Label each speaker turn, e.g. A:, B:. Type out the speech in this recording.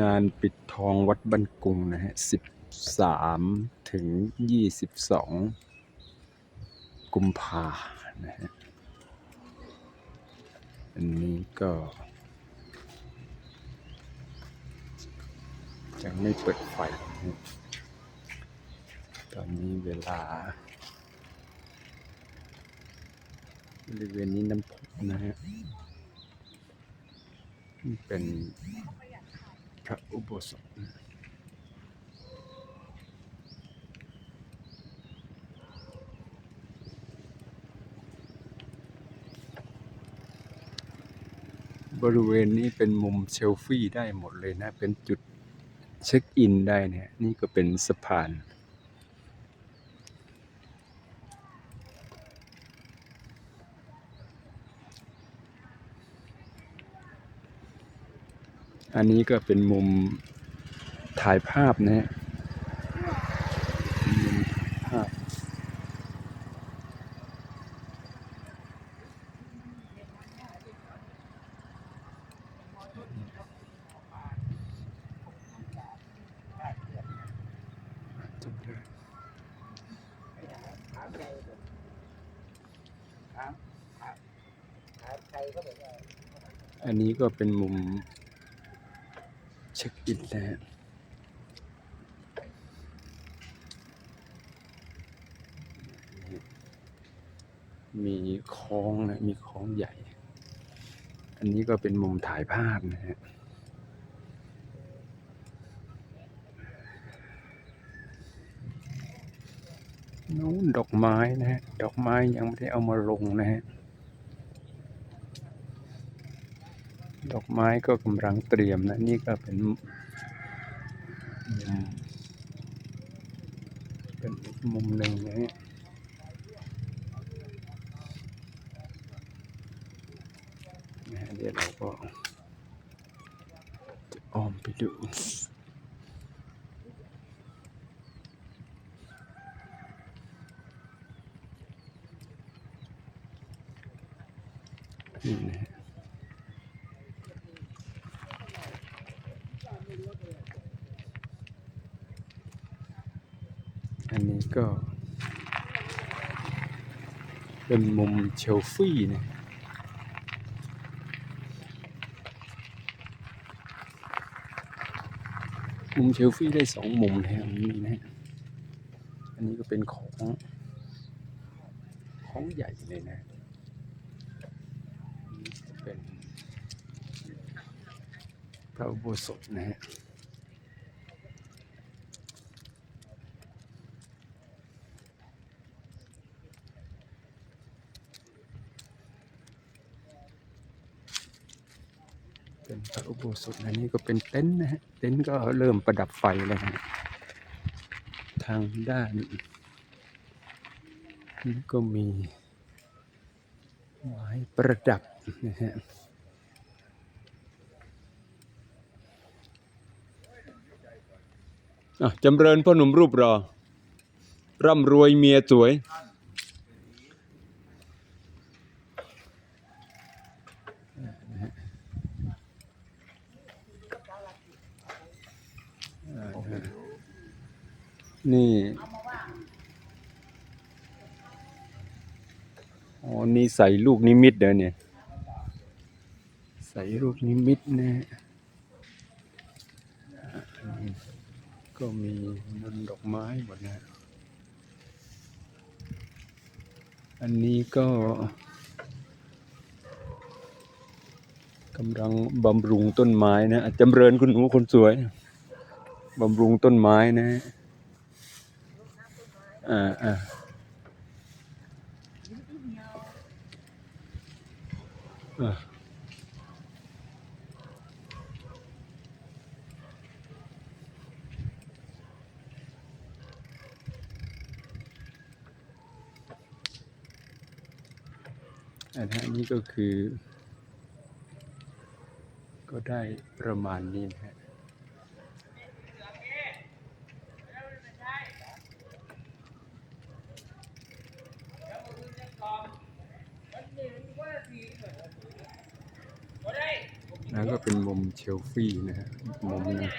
A: งานปิดทองวัดบ้านกุงนะฮะสิบสามถึงยี่สิบสองกุมภานะฮะ อันนี้ก็ ยังไม่เปิดไฟ ตอนนี้เวลา บริเวณนี้น้ำพุนะฮะ เป็น ระอุโบสถบริเวณนี้เป็นมุมเซลฟี่ได้หมดเลยนะ เป็นจุดเช็คอินได้เนี่ย นี่ก็เป็นสะพาน อันนี้ก็เป็นมุมถ่ายภาพนะฮะมุมถ่ายภาพ อันนี้ก็เป็นมุม ช็คอินนะฮะมีคลองนะ มีคลองใหญ่ อันนี้ก็เป็นมุมถ่ายภาพนะฮะนู้นดอกไม้นะฮะ ดอกไม้ยังไม่ได้เอามาลงนะฮะ ดอกไม้ก็กำลังเตรียมนะ นี่ก็เป็น เป็นมุมหนึ่งนะฮะนะฮะเดี๋ยวเราก็อ้อมไปดูนี่นะ อันนี้ก็ เป็นมุมเชลฟี่นะมุมเชลฟี่ได้สองมุมนะฮะอันนี้นะฮะอันนี้ก็เป็นของ ของใหญ่เลยนะเป็นพระอุโบสถนะฮะ เป็นพระอุโบสถอันนี้ก็เป็นเต็นท์นะฮะ เต็นท์ก็เริ่มประดับไฟแล้วฮะ ทางด้านนี้ก็มีไม้ประดับนะฮะอะจำเริญพ่อหนุ่มรูปรอ ร่ำรวยเมียสวย นี่ อ๋อ นี่ใส่ลูกนิมิตเด้อเนี่ย ใส่ลูกนิมิตนะก็มีบนดอกไม้หมดนะ อันนี้ก็กำลังบำรุงต้นไม้นะจำเริญคุณหนูคนสวย บำรุงต้นไม้นะ อ่าอ่าอ่าอันนี้ก็คือ ก็ได้ประมาณนี้นะฮะ อ่นก็เป็นมุมเชลฟี่นะฮะมุมนึง